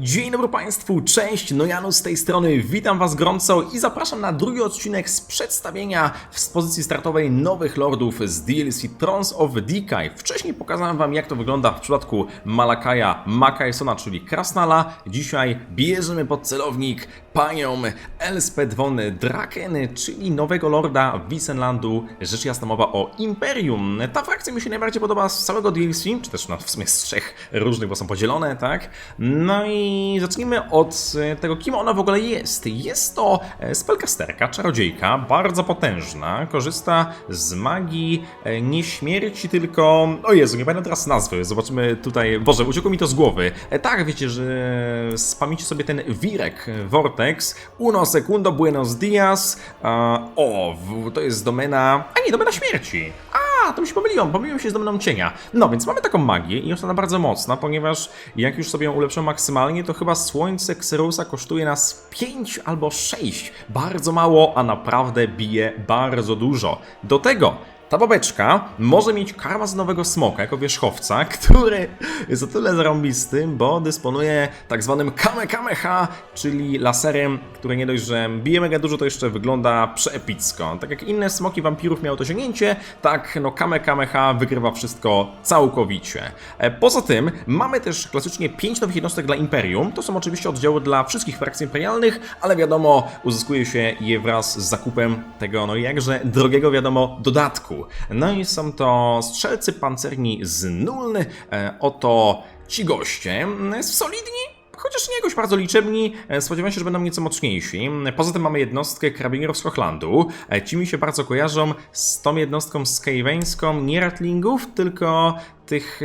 Dzień dobry Państwu, cześć, Nojanu z tej strony, witam Was gorąco i zapraszam na drugi odcinek z przedstawienia w pozycji startowej nowych lordów z DLC Thrones of Decay. Wcześniej pokazałem Wam jak to wygląda w przypadku Malakaja Makaesona, czyli Krasnala. Dzisiaj bierzemy pod celownik panią Elspeth von Draken, czyli nowego lorda Wissenlandu, rzecz jasna mowa o Imperium. Ta frakcja mi się najbardziej podoba z całego DLC, czy też no, w sumie z trzech różnych, bo są podzielone, tak? No i zacznijmy od e, tego, kim ona w ogóle jest. Jest to e, spellcasterka, czarodziejka, bardzo potężna, korzysta z magii e, nie śmierci, tylko... O Jezu, nie pamiętam teraz nazwy, zobaczymy tutaj... Boże, uciekło mi to z głowy. Tak, wiecie, że spamicie sobie ten wirek, Vortex, uno secundo buenos dias, o, to jest domena... A nie, domena śmierci. A, to mi się pomyliłem, pomyliłem się z domeną cienia. No, więc mamy taką magię i jest ona bardzo mocna, ponieważ jak już sobie ją ulepszymy maksymalnie, to chyba słońce Xerusa kosztuje nas 5 albo 6. Bardzo mało, a naprawdę bije bardzo dużo. Do tego ta babeczka może mieć karmazynowego smoka jako wierzchowca, który jest o tyle zarąbisty, bo dysponuje tak zwanym Kamehameha, czyli laserem, który nie dość, że bije mega dużo, to jeszcze wygląda przeepicko. Tak jak inne smoki wampirów miało to osiągnięcie, tak no Kamehameha wygrywa wszystko całkowicie. E, Poza tym mamy też klasycznie 5 nowych jednostek dla Imperium. To są oczywiście oddziały dla wszystkich frakcji imperialnych, ale wiadomo, uzyskuje się je wraz z zakupem tego, no jakże drogiego, wiadomo, dodatku. No i są to strzelcy pancerni z Nuln. E, Oto ci goście. E, Solidni, Chociaż nie jakoś bardzo liczebni, e, spodziewam się, że będą nieco mocniejsi. Poza tym mamy jednostkę karabinierów z Hochlandu. Ci mi się bardzo kojarzą z tą jednostką skaveńską, nie ratlingów, tylko tych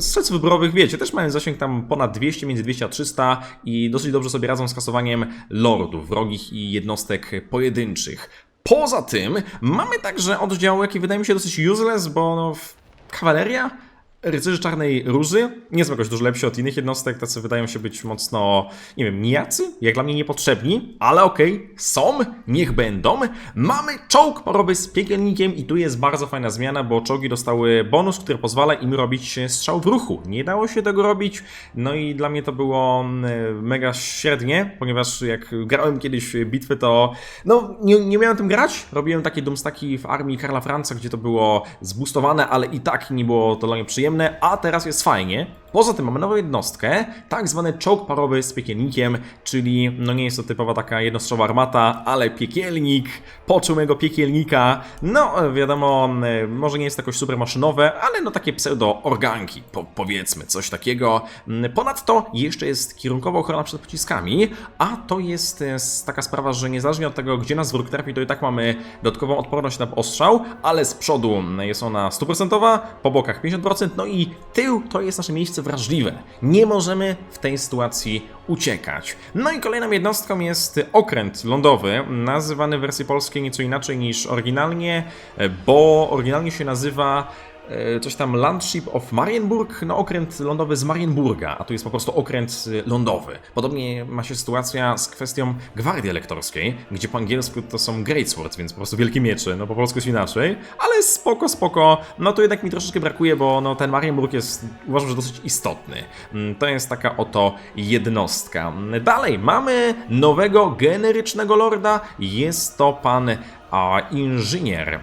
strzelców wyborowych, wiecie, też mają zasięg tam ponad 200, między 200 a 300 i dosyć dobrze sobie radzą z kasowaniem lordów, wrogich i jednostek pojedynczych. Poza tym mamy także oddział, jaki wydaje mi się dosyć useless, bo no, kawaleria? Rycerzy Czarnej Róży. Nie są jakoś dużo lepsi od innych jednostek, tacy wydają się być mocno, nie wiem, nijacy, jak dla mnie niepotrzebni, ale okej, są, niech będą. Mamy czołg parowy z piekielnikiem i tu jest bardzo fajna zmiana, bo czołgi dostały bonus, który pozwala im robić strzał w ruchu. Nie dało się tego robić, no i dla mnie to było mm, mega średnie, ponieważ jak grałem kiedyś bitwy, to no nie, nie miałem tym grać, robiłem takie dumstaki w armii Karla Franca, gdzie to było zbustowane, ale i tak nie było to dla mnie przyjemne, a teraz jest fajnie. Poza tym mamy nową jednostkę, tak zwany czołg parowy z piekielnikiem, czyli no nie jest to typowa taka jednostrzałowa armata, ale piekielnik, poczuł mego piekielnika, no wiadomo, może nie jest to jakoś super maszynowe, ale no takie pseudo-organki, po, powiedzmy, coś takiego. Ponadto jeszcze jest kierunkowa ochrona przed pociskami, a to jest e, taka sprawa, że niezależnie od tego, gdzie nas wróg trafi, to i tak mamy dodatkową odporność na ostrzał, ale z przodu jest ona 100%, po bokach 50%, no i tył to jest nasze miejsce wrażliwe. Nie możemy w tej sytuacji uciekać. No i kolejną jednostką jest okręt lądowy, nazywany w wersji polskiej nieco inaczej niż oryginalnie, bo oryginalnie się nazywa coś tam Landship of Marienburg, no okręt lądowy z Marienburga, a tu jest po prostu okręt e, lądowy. Podobnie ma się sytuacja z kwestią gwardii elektorskiej, gdzie po angielsku to są Great Swords, więc po prostu wielkie miecze, no po polsku jest inaczej, ale spoko, spoko, no to jednak mi troszeczkę brakuje, bo no ten Marienburg jest, uważam, że dosyć istotny. Mm, To jest taka oto jednostka. Dalej, mamy nowego generycznego lorda, jest to pan a inżynier,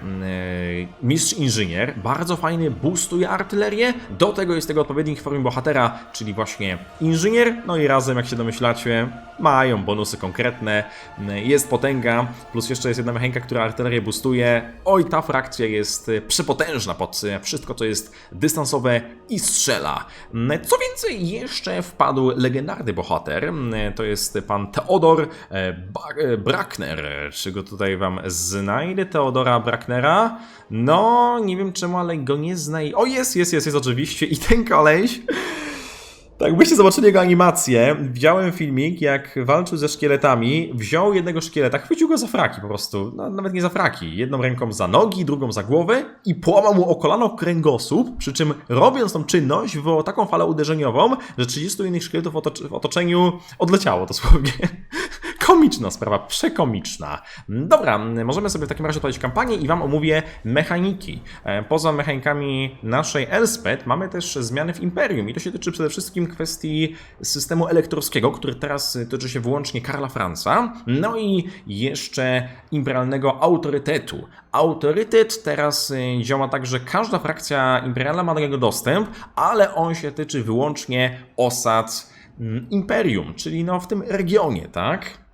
yy, mistrz inżynier, bardzo fajny, boostuje artylerię. Do tego jest tego odpowiednik w formie bohatera, czyli właśnie inżynier. No i razem, jak się domyślacie, mają bonusy konkretne. Yy, Jest potęga, plus jeszcze jest jedna mechanika, która artylerię boostuje. Oj, ta frakcja jest yy, przepotężna pod wszystko, co jest dystansowe i strzela. Yy, Co więcej, jeszcze wpadł legendarny bohater. To jest pan Ba- yy, Brackner. Czy go tutaj wam znajdę? Teodora Bracknera? No, nie wiem czemu, ale go nie znajdę. O, jest, jest, jest, jest oczywiście. I ten koleś... Tak, byście zobaczyli jego animację. Widziałem filmik, jak walczył ze szkieletami, wziął jednego szkieleta, chwycił go za fraki po prostu. No, nawet nie za fraki. Jedną ręką za nogi, drugą za głowę i połamał mu o kolano kręgosłup, przy czym robiąc tą czynność, wywołał taką falę uderzeniową, że 30 innych szkieletów w, otocz- w otoczeniu odleciało dosłownie. Komiczna sprawa, przekomiczna. Dobra, możemy sobie w takim razie odpalić kampanię i Wam omówię mechaniki. E, Poza mechanikami naszej Elspeth mamy też zmiany w Imperium i to się tyczy przede wszystkim kwestii systemu elektorskiego, który teraz tyczy się wyłącznie Karla Franca, no i jeszcze imperialnego autorytetu. Autorytet teraz y, działa tak, że każda frakcja imperialna ma do niego dostęp, ale on się tyczy wyłącznie osad mm, imperium, czyli no w tym regionie, tak?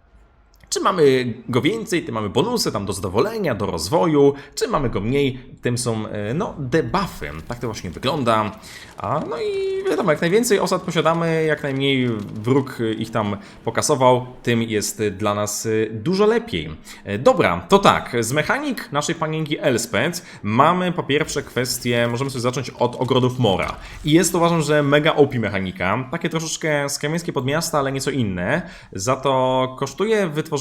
Czy mamy go więcej, tym mamy bonusy tam do zadowolenia, do rozwoju, czy mamy go mniej, tym są e, no debuffy. Tak to właśnie wygląda. A, no i wiadomo, jak najwięcej osad posiadamy, jak najmniej wróg ich tam pokasował, tym jest dla nas e, dużo lepiej. E, Dobra, to tak, z mechanik naszej panienki Elspeth mamy po pierwsze kwestię, możemy sobie zacząć od ogrodów Mora. I jest to uważam, że mega OP mechanika, takie troszeczkę skamiańskie podmiasta, ale nieco inne. Za to kosztuje wytworzenie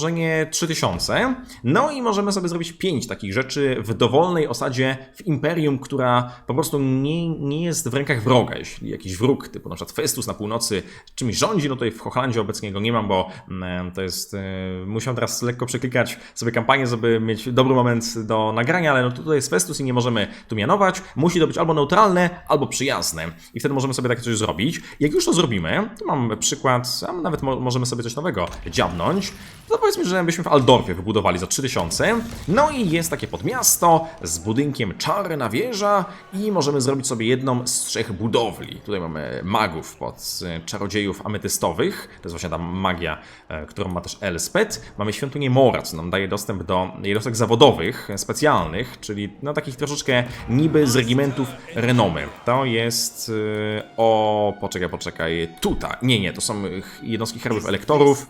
3000. No i możemy sobie zrobić 5 takich rzeczy w dowolnej osadzie w Imperium, która po prostu nie, nie jest w rękach wroga. Jeśli jakiś wróg, typu na przykład Festus na północy, czymś rządzi, no tutaj w Hochlandzie obecnie go nie mam, bo mm, to jest... e, Musiałem teraz lekko przeklikać sobie kampanię, żeby mieć dobry moment do nagrania, ale no tutaj jest Festus i nie możemy tu mianować. Musi to być albo neutralne, albo przyjazne. I wtedy możemy sobie takie coś zrobić. Jak już to zrobimy, to mam przykład, a nawet mo- możemy sobie coś nowego dziabnąć. To powiedzmy, że byśmy w Aldorfie wybudowali za 3000. No i jest takie podmiasto z budynkiem czarna wieża i możemy zrobić sobie jedną z trzech budowli. Tutaj mamy magów pod e, czarodziejów ametystowych. To jest właśnie ta magia, e, którą ma też Elspeth. Mamy świątynię Mora, co nam daje dostęp do jednostek zawodowych, specjalnych, czyli no takich troszeczkę niby z regimentów renomy. To jest e, o... poczekaj, poczekaj, tutaj. Nie, nie, to są jednostki herbów elektorów.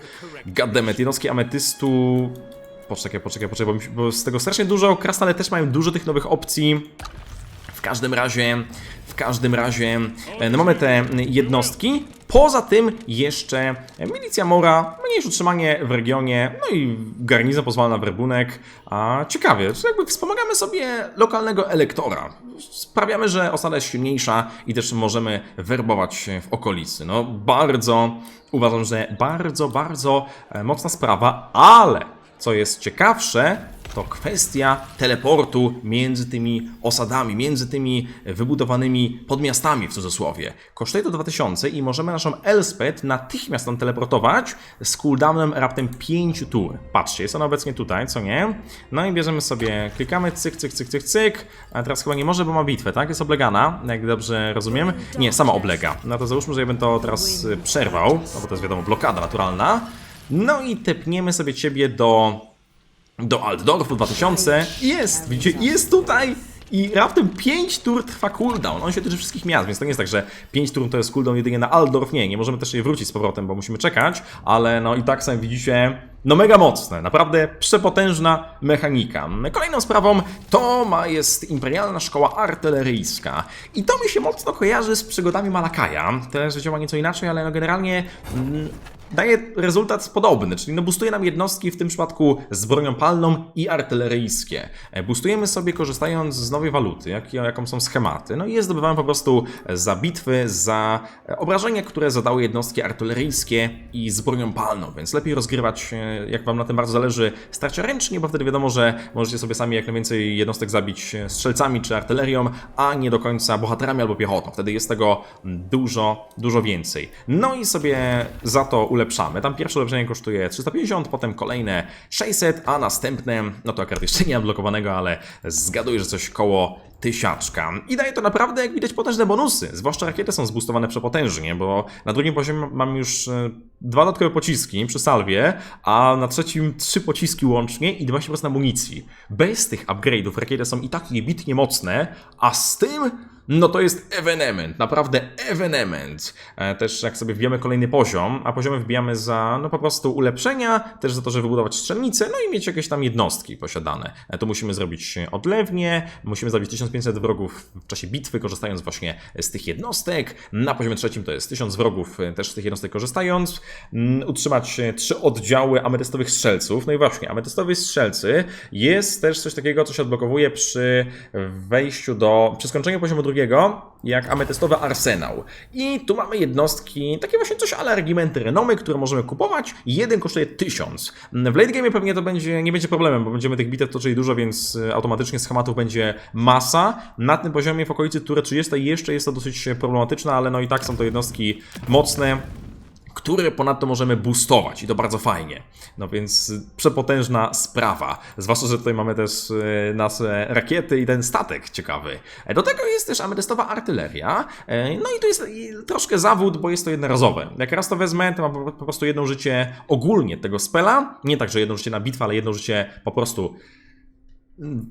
Goddammit, jednostki ametystu... Poczekaj, poczekaj, poczekaj, bo, bo z tego strasznie dużo. Krasnale też mają dużo tych nowych opcji. W każdym razie, w każdym razie, e, no mamy te jednostki. Poza tym jeszcze milicja Mora, mniejsze utrzymanie w regionie, no i garnizon pozwala na werbunek. A ciekawie, że jakby wspomagamy sobie lokalnego elektora. Sprawiamy, że osada jest silniejsza i też możemy werbować w okolicy. No bardzo, uważam, że bardzo, bardzo e, mocna sprawa, ale co jest ciekawsze, to kwestia teleportu między tymi osadami, między tymi wybudowanymi podmiastami w cudzysłowie. Kosztuje to 2000 i możemy naszą Elspeth natychmiast tam teleportować z cooldownem raptem 5 tur. Patrzcie, jest ona obecnie tutaj, co nie? No i bierzemy sobie, klikamy, cyk, cyk, cyk, cyk, cyk. A teraz chyba nie może, bo ma bitwę, tak? Jest oblegana, jak dobrze rozumiem. Nie, sama oblega. No to załóżmy, że ja bym to teraz y, przerwał, no bo to jest wiadomo blokada naturalna. No i tepniemy sobie ciebie do do Altdorfu 2000. Jest, widzicie, jest tutaj! I raptem 5 tur trwa cooldown. On się tyczy wszystkich miast, więc to nie jest tak, że 5 tur to jest cooldown jedynie na Altdorf. Nie, nie możemy też jej wrócić z powrotem, bo musimy czekać, ale no i tak sami widzicie, no mega mocne, naprawdę przepotężna mechanika. Kolejną sprawą to ma jest Imperialna Szkoła Artyleryjska. I to mi się mocno kojarzy z przygodami Malakaja. Też działa nieco inaczej, ale no generalnie mm, daje rezultat podobny, czyli no boostuje nam jednostki w tym przypadku z bronią palną i artyleryjskie. E, Boostujemy sobie korzystając z nowej waluty, jak, jaką są schematy. No i je zdobywamy po prostu za bitwy, za e, obrażenia, które zadały jednostki artyleryjskie i z bronią palną, więc lepiej rozgrywać, e, jak wam na tym bardzo zależy, starcia ręcznie, bo wtedy wiadomo, że możecie sobie sami jak najwięcej jednostek zabić strzelcami czy artylerią, a nie do końca bohaterami albo piechotą. Wtedy jest tego dużo, dużo więcej. No i sobie za to ulepszamy. Tam pierwsze ulepszenie kosztuje 350, potem kolejne 600, a następne, no to akurat jeszcze nie mam blokowanego, ale zgaduję, że coś koło tysiaczka. I daje to naprawdę, jak widać, potężne bonusy. Zwłaszcza rakiety są zboostowane przepotężnie, bo na drugim poziomie mam już e, dwa dodatkowe pociski przy salwie, a na trzecim trzy pociski łącznie i 20% amunicji. Bez tych upgrade'ów rakiety są i tak niebitnie mocne, a z tym no to jest evenement, naprawdę evenement. E, Też jak sobie wbijamy kolejny poziom, a poziomy wbijamy za no po prostu ulepszenia, też za to, żeby wybudować strzelnicę, no i mieć jakieś tam jednostki posiadane. E, To musimy zrobić odlewnie, musimy zabić 1500 wrogów w czasie bitwy, korzystając właśnie z tych jednostek. Na poziomie trzecim to jest 1000 wrogów, e, też z tych jednostek korzystając. Mm, Utrzymać trzy oddziały ametystowych strzelców. No i właśnie, ametystowi strzelcy jest też coś takiego, co się odblokowuje przy wejściu do, przy skończeniu poziomu drugiego takiego jak ametystowy arsenał. I tu mamy jednostki, takie właśnie coś ale regimenty renomy, które możemy kupować. Jeden kosztuje 1000. W late game pewnie to będzie, nie będzie problemem, bo będziemy tych bitew toczyli dużo, więc y, automatycznie schematów będzie masa. Na tym poziomie w okolicy tury 30 jeszcze jest to dosyć problematyczne, ale no i tak są to jednostki mocne które ponadto możemy boostować i to bardzo fajnie. No więc przepotężna sprawa. Zwłaszcza, że tutaj mamy też e, nasze rakiety i ten statek ciekawy. E, Do tego jest też ametystowa artyleria. E, No i tu jest troszkę zawód, bo jest to jednorazowe. Jak raz to wezmę, to mam po prostu jedno życie ogólnie tego spela. Nie tak, że jedno życie na bitwę, ale jedno życie po prostu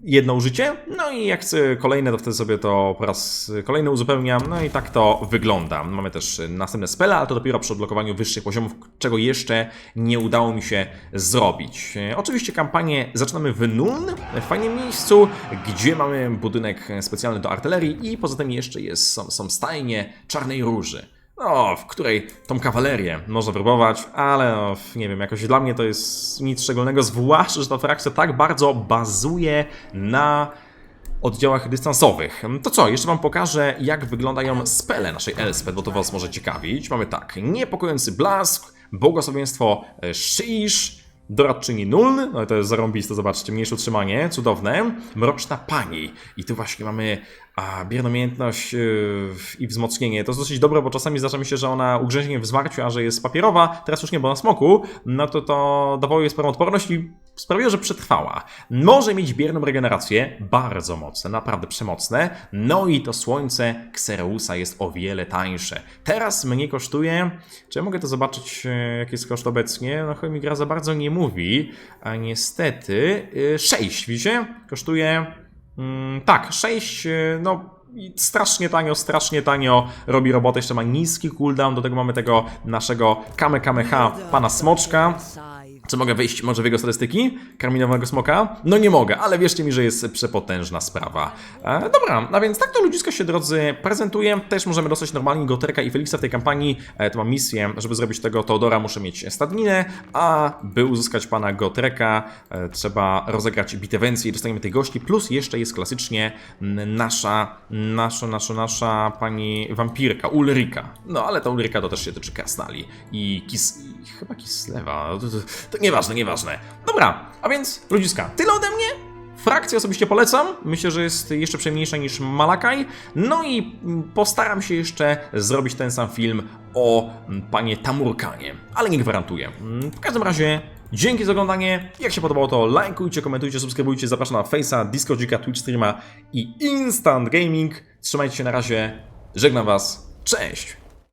jedno użycie, no i jak chcę kolejne, to wtedy sobie to po raz kolejny uzupełniam, no i tak to wygląda. Mamy też następne spele, ale to dopiero przy odblokowaniu wyższych poziomów, czego jeszcze nie udało mi się zrobić. Oczywiście kampanię zaczynamy w Nuln, w fajnym miejscu, gdzie mamy budynek specjalny do artylerii i poza tym jeszcze jest, są, są stajnie Czarnej Róży. No, w której tą kawalerię można wypróbować, ale no, nie wiem, jakoś dla mnie to jest nic szczególnego, zwłaszcza, że ta frakcja tak bardzo bazuje na oddziałach dystansowych. To co, jeszcze Wam pokażę, jak wyglądają spele naszej Elspeth, bo to Was może ciekawić. Mamy tak, niepokojący blask, błogosławieństwo e, Shish, doradczyni Nuln, no to jest zarąbiste, zobaczcie, mniejsze utrzymanie, cudowne, mroczna pani. I tu właśnie mamy a, biernomiętność yy, i wzmocnienie. To jest dosyć dobre, bo czasami zdarza mi się, że ona ugrzęźnie w zwarciu, a że jest papierowa, teraz już nie, bo na smoku, no to to dawało jej sporą odporność i sprawiło, że przetrwała. Może mieć bierną regenerację, bardzo mocne, naprawdę przemocne, no i to słońce Xereusa jest o wiele tańsze. Teraz mnie kosztuje, czy ja mogę to zobaczyć, e, jaki jest koszt obecnie? No chyba mi gra za bardzo nie mówi, a niestety e, 6, widzicie? Kosztuje, mm, tak, 6, e, no i strasznie tanio, strasznie tanio robi robotę, jeszcze ma niski cooldown, do tego mamy tego naszego Kamehameha pana Smoczka. Czy mogę wejść może w jego statystyki? Karminowego smoka? No nie mogę, ale wierzcie mi, że jest przepotężna sprawa. E, dobra, a więc tak to ludzisko się, drodzy, prezentuje. Też możemy dostać normalnie Goterka i Felixa w tej kampanii. E, to mam misję, żeby zrobić tego Teodora, muszę mieć stadninę, a by uzyskać pana Gotreka, e, trzeba rozegrać bitewencję i dostaniemy tych gości, plus jeszcze jest klasycznie nasza, nasza, nasza, nasza pani wampirka, Ulrika. No, ale ta Ulrika to też się tyczy Krasnali i Kis... chyba Kislewa. To, to, to nieważne, nieważne. Dobra, a więc ludziska, tyle ode mnie. Frakcję osobiście polecam. Myślę, że jest jeszcze przyjemniejsza niż Malakaj. No i postaram się jeszcze zrobić ten sam film o panie Tamurkanie, ale nie gwarantuję. Mm, W każdym razie dzięki za oglądanie. Jak się podobało, to lajkujcie, komentujcie, subskrybujcie. Zapraszam na Face'a, Discordzika, Twitch Streama i Instant Gaming. Trzymajcie się na razie. Żegnam was. Cześć!